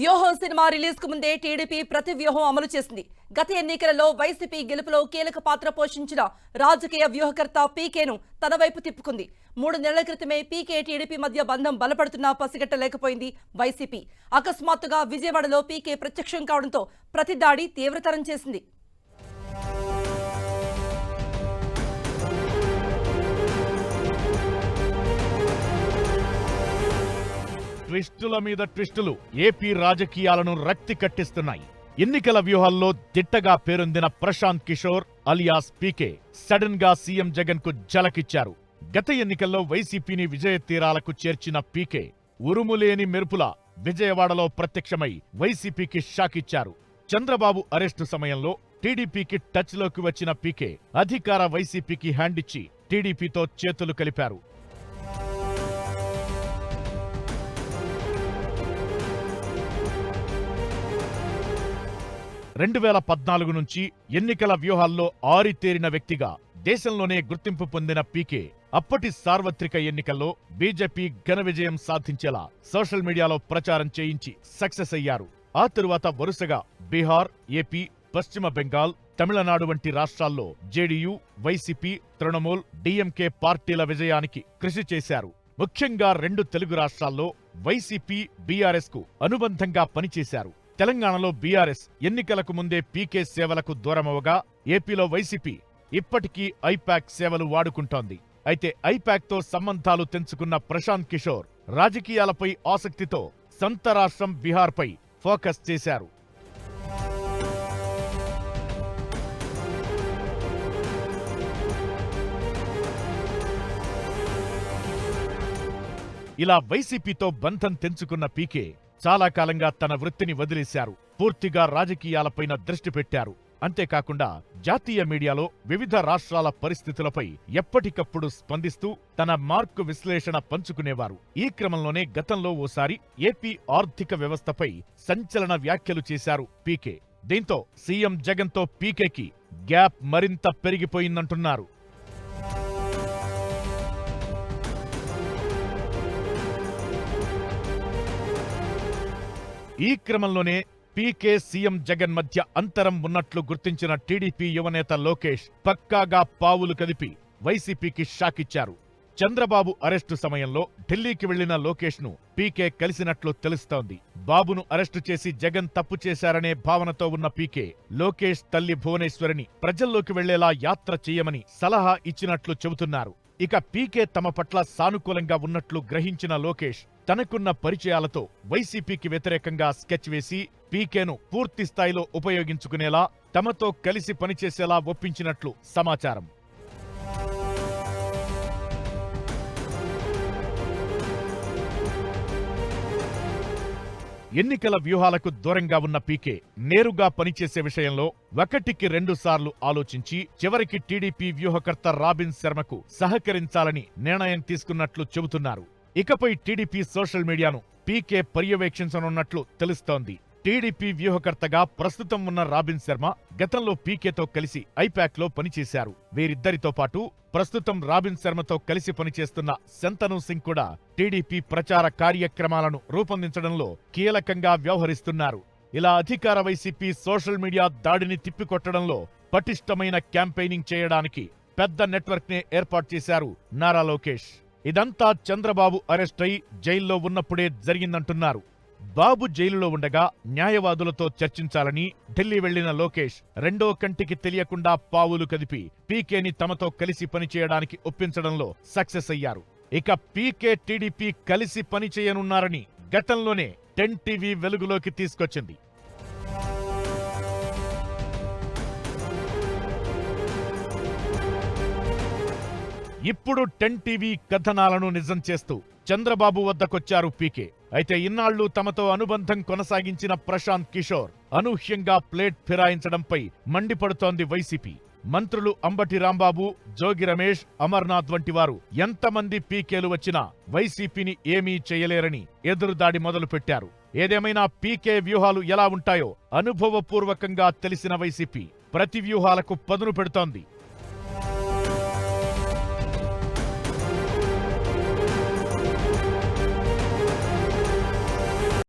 వ్యూహం సినిమా రిలీజ్కు ముందే టీడీపీ ప్రతి వ్యూహం అమలు చేసింది. గత ఎన్నికలలో వైసీపీ గెలుపులో కీలక పాత్ర పోషించిన రాజకీయ వ్యూహకర్త పీకేను తన వైపు తిప్పుకుంది. మూడు నెలల క్రితమే పీకే టీడీపీ మధ్య బంధం బలపడుతున్నా పసిగట్టలేకపోయింది వైసీపీ. అకస్మాత్తుగా విజయవాడలో పీకే ప్రత్యక్షం కావడంతో ప్రతి దాడి తీవ్రతరం చేసింది. ట్విస్టుల మీద ట్విస్టులు ఏపీ రాజకీయాలను రక్తి కట్టిస్తున్నాయి. ఎన్నికల వ్యూహాల్లో దిట్టగా పేరొందిన ప్రశాంత్ కిషోర్ అలియాస్ పీకే సడన్గా సీఎం జగన్కు జలకిచ్చారు. గత ఎన్నికల్లో వైసీపీని విజయ తీరాలకు చేర్చిన పీకే ఉరుములేని మెరుపుల విజయవాడలో ప్రత్యక్షమై వైసీపీకి షాక్ ఇచ్చారు చంద్రబాబు అరెస్టు సమయంలో టీడీపీకి టచ్లోకి వచ్చిన పీకే అధికార వైసీపీకి హ్యాండిచ్చి టీడీపీతో చేతులు కలిపారు. రెండు వేల పద్నాలుగు నుంచి ఎన్నికల వ్యూహాల్లో ఆరితేరిన వ్యక్తిగా దేశంలోనే గుర్తింపు పొందిన పీకే. అప్పటి సార్వత్రిక ఎన్నికల్లో బీజేపీ ఘన విజయం సాధించేలా సోషల్ మీడియాలో ప్రచారం చేయించి సక్సెస్ అయ్యారు. ఆ తరువాత వరుసగా బీహార్ ఏపీ పశ్చిమ బెంగాల్ తమిళనాడు వంటి రాష్ట్రాల్లో జేడీయూ వైసీపీ తృణమూల్ డీఎంకే పార్టీల విజయానికి కృషి చేశారు. ముఖ్యంగా రెండు తెలుగు రాష్ట్రాల్లో వైసీపీ బీఆర్ఎస్కు అనుబంధంగా పనిచేశారు. తెలంగాణలో బీఆర్ఎస్ ఎన్నికలకు ముందే పీకే సేవలకు దూరమవగా ఏపీలో వైసీపీ ఇప్పటికీ ఐపాక్ సేవలు వాడుకుంటోంది. అయితే ఐపాక్తో సంబంధాలు తెంచుకున్న ప్రశాంత్ కిషోర్ రాజకీయాలపై ఆసక్తితో సంత రాష్ట్రం బీహార్పై ఫోకస్ చేశారు. ఇలా వైసీపీతో బంధం తెంచుకున్న పీకే చాలా కాలంగా తన వృత్తిని వదిలేశారు. పూర్తిగా రాజకీయాలపైన దృష్టి పెట్టారు. అంతేకాకుండా జాతీయ మీడియాలో వివిధ రాష్ట్రాల పరిస్థితులపై ఎప్పటికప్పుడు స్పందిస్తూ తన మార్కు విశ్లేషణ పంచుకునేవారు. ఈ క్రమంలోనే గతంలో ఓసారి ఏపీ ఆర్థిక వ్యవస్థపై సంచలన వ్యాఖ్యలు చేశారు పీకే. దీంతో సీఎం జగన్తో పీకేకి గ్యాప్ మరింత పెరిగిపోయిందంటున్నారు. ఈ క్రమంలోనే పీకే సీఎం జగన్ మధ్య అంతరం ఉన్నట్లు గుర్తించిన టీడీపీ యువనేత లోకేష్ పక్కాగా పావులు కదిపి వైసీపీకి షాక్ ఇచ్చారు చంద్రబాబు అరెస్టు సమయంలో ఢిల్లీకి వెళ్ళిన లోకేష్ను పీకే కలిసినట్లు తెలుస్తోంది. బాబును అరెస్టు చేసి జగన్ తప్పు చేశారనే భావనతో ఉన్న పీకే లోకేష్ తల్లి భువనేశ్వరిని ప్రజల్లోకి వెళ్ళేలా యాత్ర చేయమని సలహా ఇచ్చినట్లు చెబుతున్నారు. ఇక పీకే తమ పట్ల సానుకూలంగా ఉన్నట్లు గ్రహించిన లోకేష్ తనకున్న పరిచయాలతో వైసీపీకి వ్యతిరేకంగా స్కెచ్ వేసి పీకేను పూర్తి స్థాయిలో ఉపయోగించుకునేలా తమతో కలిసి పనిచేసేలా ఒప్పించినట్లు సమాచారం. ఎన్నికల వ్యూహాలకు దూరంగా ఉన్న పీకే నేరుగా పనిచేసే విషయంలో ఒకటికి రెండు సార్లు ఆలోచించి చివరికి టీడీపీ వ్యూహకర్త రాబిన్ శర్మకు సహకరించాలని నిర్ణయం తీసుకున్నట్లు చెబుతున్నారు. ఇకపై టీడీపీ సోషల్ మీడియాను పీకే పర్యవేక్షించనున్నట్లు తెలుస్తోంది. టీడీపీ వ్యూహకర్తగా ప్రస్తుతం ఉన్న రాబిన్ శర్మ గతంలో పీకేతో కలిసి ఐపాక్లో పనిచేశారు. వీరిద్దరితో పాటు ప్రస్తుతం రాబిన్ శర్మతో కలిసి పనిచేస్తున్న శంతను సింగ్ కూడా టీడీపీ ప్రచార కార్యక్రమాలను రూపొందించడంలో కీలకంగా వ్యవహరిస్తున్నారు. ఇలా అధికార వైసీపీ సోషల్ మీడియా దాడిని తిప్పికొట్టడంలో పటిష్టమైన క్యాంపెయినింగ్ చేయడానికి పెద్ద నెట్వర్క్ నే ఏర్పాటు చేశారు నారా లోకేష్. ఇదంతా చంద్రబాబు అరెస్ట్ అయి జైల్లో ఉన్నప్పుడే జరిగిందంటున్నారు. బాబు జైలులో ఉండగా న్యాయవాదులతో చర్చించాలని ఢిల్లీ వెళ్ళిన లోకేష్ రెండో కంటికి తెలియకుండా పావులు కదిపి పీకేని తమతో కలిసి పనిచేయడానికి ఒప్పించడంలో సక్సెస్ అయ్యారు. ఇక పీకే టీడీపీ కలిసి పనిచేయనున్నారని గతంలోనే టెన్ టీవీ వెలుగులోకి తీసుకొచ్చింది. ఇప్పుడు టెన్ టీవీ కథనాలను నిజం చేస్తూ చంద్రబాబు వద్దకొచ్చారు పీకే. అయితే ఇన్నాళ్ళు తమతో అనుబంధం కొనసాగించిన ప్రశాంత్ కిషోర్ అనూహ్యంగా ప్లేట్ ఫిరాయించడంపై మండిపడుతోంది వైసీపీ. మంత్రులు అంబటి రాంబాబు జోగి రమేష్ అమర్నాథ్ వంటి వారు ఎంతమంది పీకేలు వచ్చినా వైసీపీని ఏమీ చేయలేరని ఎదురుదాడి మొదలుపెట్టారు. ఏదేమైనా పీకే వ్యూహాలు ఎలా ఉంటాయో అనుభవపూర్వకంగా తెలిసిన వైసీపీ ప్రతి వ్యూహాలకు పదును పెడుతోంది.